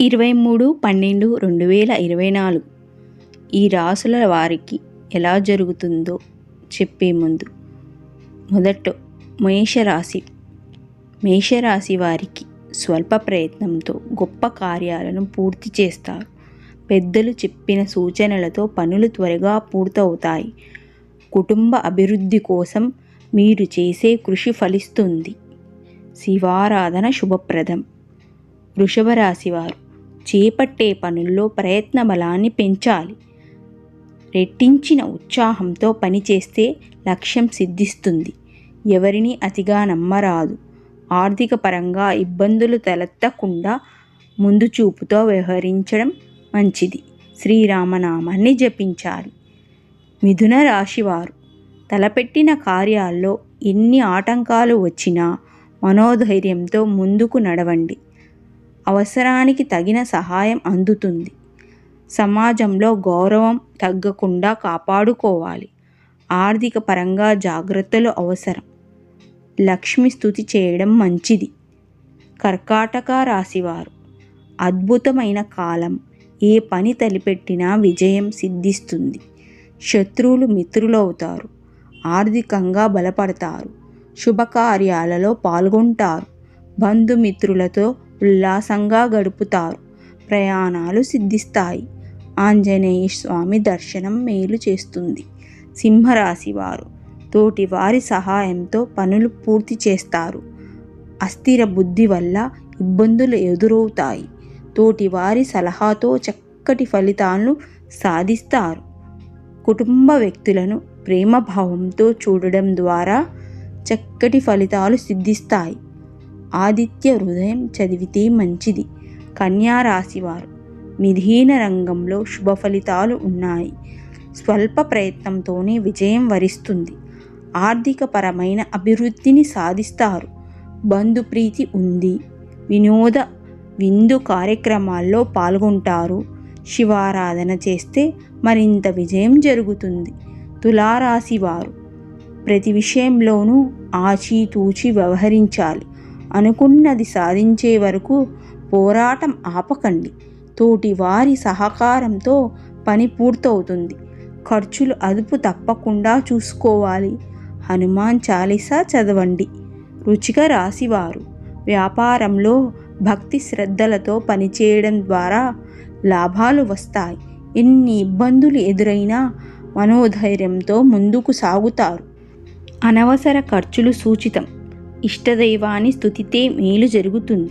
ఇరవై మూడు పన్నెండు రెండు వేల ఇరవై నాలుగు ఈ రాసుల వారికి ఎలా జరుగుతుందో చెప్పే ముందు మొదట మేషరాశి మేషరాశి వారికి స్వల్ప ప్రయత్నంతో గొప్ప కార్యాలను పూర్తి చేస్తారు. పెద్దలు చెప్పిన సూచనలతో పనులు త్వరగా పూర్తవుతాయి. కుటుంబ అభివృద్ధి కోసం మీరు చేసే కృషి ఫలిస్తుంది. శివారాధన శుభప్రదం. వృషభ రాశి వారు చేపట్టే పనుల్లో ప్రయత్న బలాన్ని పెంచాలి. రెట్టించిన ఉత్సాహంతో పనిచేస్తే లక్ష్యం సిద్ధిస్తుంది. ఎవరిని అతిగా నమ్మరాదు. ఆర్థిక పరంగా ఇబ్బందులు తలెత్తకుండా ముందు చూపుతో వ్యవహరించడం మంచిది. శ్రీరామనామాన్ని జపించాలి. మిథున రాశివారు తలపెట్టిన కార్యాల్లో ఎన్ని ఆటంకాలు వచ్చినా మనోధైర్యంతో ముందుకు నడవండి. అవసరానికి తగిన సహాయం అందుతుంది. సమాజంలో గౌరవం తగ్గకుండా కాపాడుకోవాలి. ఆర్థిక పరంగా జాగ్రత్తలు అవసరం. లక్ష్మి స్థుతి చేయడం మంచిది. కర్కాటక రాశివారు అద్భుతమైన కాలం. ఏ పని తలిపెట్టినా విజయం సిద్ధిస్తుంది. శత్రువులు మిత్రులవుతారు. ఆర్థికంగా బలపడతారు. శుభకార్యాలలో పాల్గొంటారు. బంధుమిత్రులతో ఉల్లాసంగా గడుపుతారు. ప్రయాణాలు సిద్ధిస్తాయి. ఆంజనేయ స్వామి దర్శనం మేలు చేస్తుంది. సింహరాశి వారు తోటి వారి సహాయంతో పనులు పూర్తి చేస్తారు. అస్థిర బుద్ధి వల్ల ఇబ్బందులు ఎదురవుతాయి. తోటి వారి సలహాతో చక్కటి ఫలితాలను సాధిస్తారు. కుటుంబ వ్యక్తులను ప్రేమభావంతో చూడడం ద్వారా చక్కటి ఫలితాలు సిద్ధిస్తాయి. ఆదిత్య హృదయం చదివితే మంచిది. కన్యా రాశివారు మిధీన రంగంలో శుభ ఫలితాలు ఉన్నాయి. స్వల్ప ప్రయత్నంతోనే విజయం వరిస్తుంది. ఆర్థికపరమైన అభివృద్ధిని సాధిస్తారు. బంధుప్రీతి ఉంది. వినోద విందు కార్యక్రమాల్లో పాల్గొంటారు. శివారాధన చేస్తే మరింత విజయం జరుగుతుంది. తులారాశి వారు ప్రతి విషయంలోనూ ఆచితూచి వ్యవహరించాలి. అనుకున్నది సాధించే వరకు పోరాటం ఆపకండి. తోటి వారి సహకారంతో పని పూర్తవుతుంది. ఖర్చులు అదుపు తప్పకుండా చూసుకోవాలి. హనుమాన్ చాలీసా చదవండి. రుచిగా రాసివారు. వ్యాపారంలో భక్తి శ్రద్ధలతో పనిచేయడం ద్వారా లాభాలు వస్తాయి. ఎన్ని ఇబ్బందులు ఎదురైనా మనోధైర్యంతో ముందుకు సాగుతారు. అనవసర ఖర్చులు సూచితం. ఇష్టదైవాన్ని స్థుతితే మేలు జరుగుతుంది.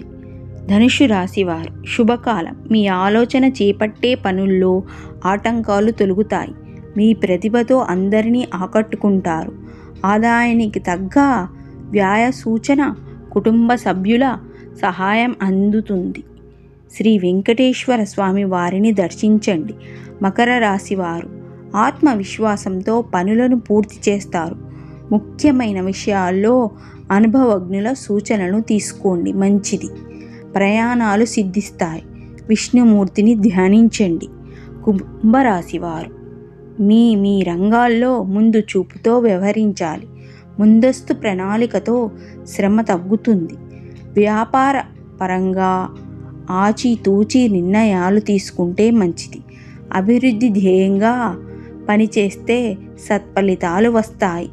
ధనుషు రాశివారు శుభకాలం. మీ ఆలోచన చేపట్టే పనుల్లో ఆటంకాలు తొలుగుతాయి. మీ ప్రతిభతో అందరినీ ఆకట్టుకుంటారు. ఆదాయానికి తగ్గ వ్యాయ సూచన కుటుంబ సభ్యుల సహాయం అందుతుంది. శ్రీ వెంకటేశ్వర స్వామి వారిని దర్శించండి. మకర రాశివారు ఆత్మవిశ్వాసంతో పనులను పూర్తి చేస్తారు. ముఖ్యమైన విషయాల్లో అనుభవజ్ఞుల సూచనలను తీసుకోండి. మంచిది. ప్రయాణాలు సిద్ధిస్తాయి. విష్ణుమూర్తిని ధ్యానించండి. కుంభరాశివారు మీ మీ రంగాల్లో ముందు చూపుతో వ్యవహరించాలి. ముందస్తు ప్రణాళికతో శ్రమ తగ్గుతుంది. వ్యాపార పరంగా ఆచితూచి నిర్ణయాలు తీసుకుంటే మంచిది. అభివృద్ధి ధ్యేయంగా పనిచేస్తే సత్ఫలితాలు వస్తాయి.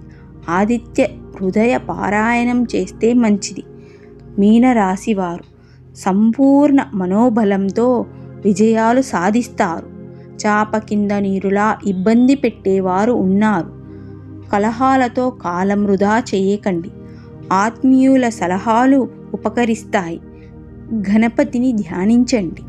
ఆదిత్య హృదయ పారాయణం చేస్తే మంచిది. మీనరాశివారు సంపూర్ణ మనోబలంతో విజయాలు సాధిస్తారు. చాప కింద నీరులా ఇబ్బంది పెట్టేవారు ఉన్నారు. కలహాలతో కాలం వృధా చేయకండి. ఆత్మీయుల సలహాలు ఉపకరిస్తాయి. గణపతిని ధ్యానించండి.